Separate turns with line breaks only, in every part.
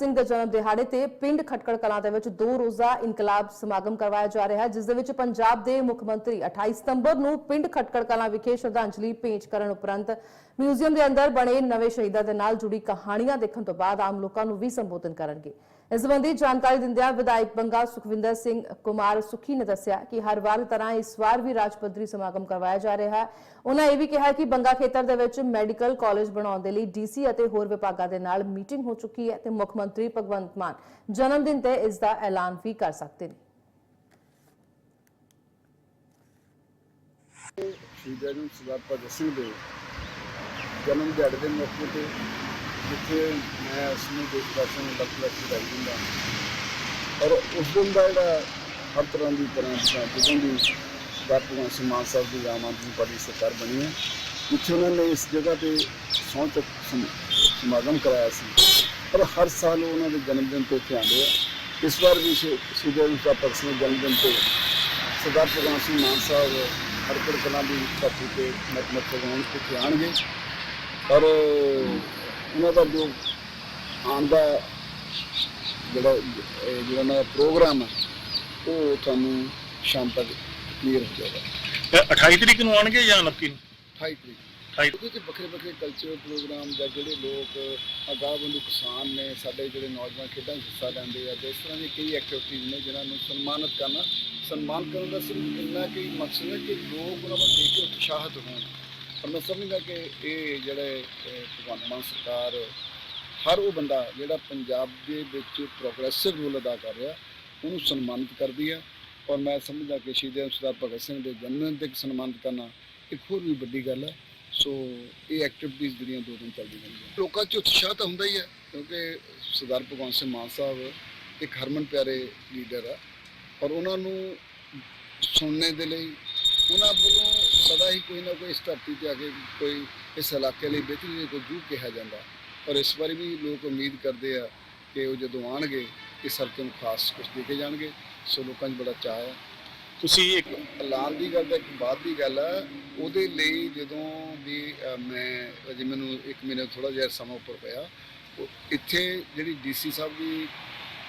ਸਿੰਘ ਦੇ ਜਨਮ ਦਿਹਾੜੇ ਤੇ ਪਿੰਡ ਖਟਕੜ ਕਲਾਂ ਦੇ ਵਿੱਚ ਦੋ ਰੋਜ਼ਾ ਇਨਕਲਾਬ ਸਮਾਗਮ ਕਰਵਾਇਆ ਜਾ ਰਿਹਾ ਹੈ, ਜਿਸ ਦੇ ਵਿੱਚ ਪੰਜਾਬ ਦੇ ਮੁੱਖ ਮੰਤਰੀ 28 ਸਤੰਬਰ ਨੂੰ ਪਿੰਡ ਖਟਕੜ ਕਲਾਂ ਵਿਖੇ ਸ਼ਰਧਾਂਜਲੀ ਭੇਂਟ ਕਰਨ ਉਪਰੰਤ ਮਿਊਜ਼ੀਅਮ ਦੇ ਅੰਦਰ ਬਣੇ ਨਵੇਂ ਸ਼ਹੀਦਾਂ ਦੇ ਨਾਲ ਜੁੜੀ ਕਹਾਣੀਆਂ ਦੇਖਣ ਤੋਂ ਬਾਅਦ ਆਮ ਲੋਕਾਂ ਨੂੰ ਵੀ ਸੰਬੋਧਨ ਕਰਨਗੇ। ਇਸ ਸੰਬੰਧੀ ਜਾਣਕਾਰੀ ਦਿੰਦਿਆਂ ਵਿਧਾਇਕ ਬੰਗਾ ਸੁਖਵਿੰਦਰ ਸਿੰਘ ਕੁਮਾਰ ਸੁਖੀ ਨੇ ਦੱਸਿਆ ਕਿ ਹਰ ਵਾਰ ਤਰ੍ਹਾਂ ਇਸ ਵਾਰ ਵੀ ਰਾਜ ਪੱਧਰੀ ਸਮਾਗਮ ਕਰਵਾਇਆ ਜਾ ਰਿਹਾ ਹੈ। ਉਹਨਾਂ ਇਹ ਵੀ ਕਿਹਾ ਕਿ ਬੰਗਾ ਖੇਤਰ ਦੇ ਵਿੱਚ ਮੈਡੀਕਲ ਕਾਲਜ ਬਣਾਉਣ ਦੇ ਲਈ ਡੀਸੀ ਅਤੇ ਹੋਰ ਵਿਭਾਗਾਂ ਦੇ ਨਾਲ ਮੀਟਿੰਗ ਹੋ ਚੁੱਕੀ ਹੈ ਤੇ ਮੁੱਖ ਮੰਤਰੀ ਮੰਤਰੀ ਭਗਵੰਤ ਮਾਨ ਜਨਮ ਦਿਨ ਤੇ ਇਸ ਦਾ ਐਲਾਨ ਵੀ ਕਰ ਸਕਦੇ ਨੇ।
ਸ਼ਹੀਦਾਂ ਨੂੰ ਸਰਦਾਰ ਭਗਤ ਸਿੰਘ ਦੇ ਜਨਮ ਦਿਹਾੜੇ ਦੇ ਮੌਕੇ ਤੇ ਜਿੱਥੇ ਮੈਂ ਉਸ ਨੂੰ ਦੇਸ਼ ਨੂੰ ਲੱਖ ਲੱਖ ਵਧਾਈ ਦਿੰਦਾ ਔਰ ਉਸ ਦਿਨ ਦਾ ਜਿਹੜਾ ਹਰ ਤਰ੍ਹਾਂ ਦੀ ਤਰ੍ਹਾਂ ਜਦੋਂ ਦੀ ਸਰਦਾਰ ਭਗਵੰਤ ਮਾਨ ਸਾਹਿਬ ਦੀ ਆਮ ਆਦਮੀ ਪਾਰਟੀ ਸਰਕਾਰ ਬਣੀ ਹੈ ਜਿੱਥੇ ਉਹਨਾਂ ਨੇ ਇਸ ਜਗ੍ਹਾ ਤੇ ਸਹੁੰ ਸਮਾਗਮ ਕਰਾਇਆ ਸੀ। ਪਰ ਹਰ ਸਾਲ ਉਹ ਉਹਨਾਂ ਦੇ ਜਨਮ ਦਿਨ ਤੇ ਇੱਥੇ ਆਉਂਦੇ ਆ। ਇਸ ਵਾਰ ਵੀ ਨੂੰ ਭਗਤ ਸਿੰਘ ਦੇ ਜਨਮ ਦਿਨ ਤੇ ਸਰਦਾਰ ਭਗਵੰਤ ਸਿੰਘ ਮਾਨ ਸਾਹਿਬ ਹਰਪੁਰ ਕਲਾਂ ਦੀ ਧਰਤੀ ਤੇ ਨਤਮਸਤਕ ਹੋਣ ਇੱਥੇ ਆਉਣਗੇ। ਔਰ ਉਹਨਾਂ ਦਾ ਜੋ ਆਉਣ ਦਾ ਜਿਹੜਾ ਜਿਹੜਾ ਦਾ ਪ੍ਰੋਗਰਾਮ ਹੈ ਉਹ ਤੁਹਾਨੂੰ ਸ਼ਾਮ ਤੱਕ ਕਲੀਅਰ ਹੋ ਜਾਏਗਾ।
ਇਹ 28 ਤਰੀਕ ਨੂੰ ਆਉਣਗੇ ਜਾਂ 29 ਨੂੰ?
28 ਤਰੀਕ।
28
ਉਹਦੇ ਤੇ ਵੱਖਰੇ ਵੱਖਰੇ ਕਲਚਰਲ ਪ੍ਰੋਗਰਾਮ ਜਾਂ ਜਿਹੜੇ ਲੋਕ ਅਗਾਹ ਬੰਦੂ ਕਿਸਾਨ ਨੇ, ਸਾਡੇ ਜਿਹੜੇ ਨੌਜਵਾਨ ਖੇਡਾਂ 'ਚ ਹਿੱਸਾ ਲੈਂਦੇ ਆ, ਤੇ ਇਸ ਤਰ੍ਹਾਂ ਦੀ ਕਈ ਐਕਟੀਵਿਟੀਜ਼ ਨੇ ਜਿਨ੍ਹਾਂ ਨੂੰ ਸਨਮਾਨਿਤ ਕਰਨਾ। ਸਨਮਾਨ ਕਰਨ ਦਾ ਸਿਰਫ ਇੰਨਾ ਕਿ ਮਕਸਦ ਹੈ ਕਿ ਲੋਕ ਉਹਨਾਂ ਨੂੰ ਦੇਖ ਕੇ ਉਤਸ਼ਾਹਿਤ ਹੋਣ। ਪਰ ਮੈਂ ਸਮਝਦਾ ਕਿ ਇਹ ਜਿਹੜੇ ਭਗਵੰਤ ਮਾਨ ਸਰਕਾਰ, ਹਰ ਉਹ ਬੰਦਾ ਜਿਹੜਾ ਪੰਜਾਬ ਦੇ ਵਿੱਚ ਪ੍ਰੋਗਰੈਸਿਵ ਰੋਲ ਅਦਾ ਕਰ ਰਿਹਾ, ਉਹਨੂੰ ਸਨਮਾਨਿਤ ਕਰਦੀ ਹੈ ਔਰ ਮੈਂ ਸਮਝਦਾ ਕਿ ਸ਼ਹੀਦ ਸਰਦਾਰ ਭਗਤ ਸਿੰਘ ਦੇ ਜਨਮ ਦਿਨ ਤੇ ਸਨਮਾਨਿਤ ਕਰਨਾ ਇੱਕ ਹੋਰ ਵੀ ਵੱਡੀ ਗੱਲ ਹੈ। ਸੋ ਇਹ ਐਕਟੀਵਿਟੀਜ਼ ਜਿਹੜੀਆਂ ਦੋ ਦਿਨ ਚੱਲਦੀਆਂ ਰਹਿੰਦੀਆਂ ਲੋਕਾਂ 'ਚ ਉਤਸ਼ਾਹ ਤਾਂ ਹੁੰਦਾ ਹੀ ਹੈ, ਕਿਉਂਕਿ ਸਰਦਾਰ ਭਗਵੰਤ ਸਿੰਘ ਮਾਨ ਸਾਹਿਬ ਇੱਕ ਹਰਮਨ ਪਿਆਰੇ ਲੀਡਰ ਆ, ਔਰ ਉਹਨਾਂ ਨੂੰ ਸੁਣਨੇ ਦੇ ਲਈ ਉਹਨਾਂ ਵੱਲੋਂ ਸਦਾ ਹੀ ਕੋਈ ਨਾ ਕੋਈ ਇਸ ਧਰਤੀ ਤੇ ਆ ਕੇ ਕੋਈ ਇਸ ਇਲਾਕੇ ਲਈ ਬਿਹਤਰੀ ਕੋਈ ਜੂ ਕਿਹਾ ਜਾਂਦਾ। ਔਰ ਇਸ ਵਾਰੀ ਵੀ ਲੋਕ ਉਮੀਦ ਕਰਦੇ ਆ ਕਿ ਉਹ ਜਦੋਂ ਆਣਗੇ ਇਸ ਹਲਕੇ ਨੂੰ ਖਾਸ ਕੁਝ ਦੇ ਕੇ ਜਾਣਗੇ। ਸੋ ਲੋਕਾਂ 'ਚ ਬੜਾ ਚਾਅ ਹੈ।
ਤੁਸੀਂ ਇੱਕ
ਐਲਾਨ ਦੀ ਗੱਲ ਤਾਂ ਇੱਕ ਬਾਅਦ ਦੀ ਗੱਲ ਆ। ਉਹਦੇ ਲਈ ਜਦੋਂ ਵੀ ਅਹ, ਮੈਂ ਅਜੇ ਮੈਨੂੰ ਇੱਕ ਮਹੀਨੇ ਥੋੜਾ ਜਿਹਾ ਸਮਾਂ ਉੱਪਰ ਪਿਆ ਉਹ ਇੱਥੇ ਜਿਹੜੀ ਡੀਸੀ ਸਾਹਿਬ ਦੀ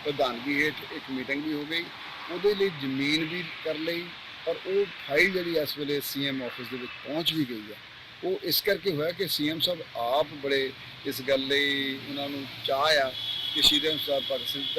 ਪ੍ਰਧਾਨਗੀ ਹੇਠ ਇੱਕ ਮੀਟਿੰਗ ਵੀ ਹੋ ਗਈ। ਉਹਦੇ ਲਈ ਜ਼ਮੀਨ ਵੀ ਕਰ ਲਈ ਪਰ ਉਹ ਫਾਈਲ ਜਿਹੜੀ ਇਸ ਵੇਲੇ ਸੀਐਮ ਆਫਿਸ ਦੇ ਵਿੱਚ ਪਹੁੰਚ ਵੀ ਗਈ ਆ। ਉਹ ਇਸ ਕਰਕੇ ਹੋਇਆ ਕਿ ਸੀਐਮ ਸਾਹਿਬ ਆਪ ਬੜੇ ਇਸ ਗੱਲ ਲਈ ਉਹਨਾਂ ਨੂੰ ਚਾਹ ਆ ਕਿ ਸ਼ਹੀਦ ਸਰਦਾਰ ਭਗਤ ਸਿੰਘ ਦੀ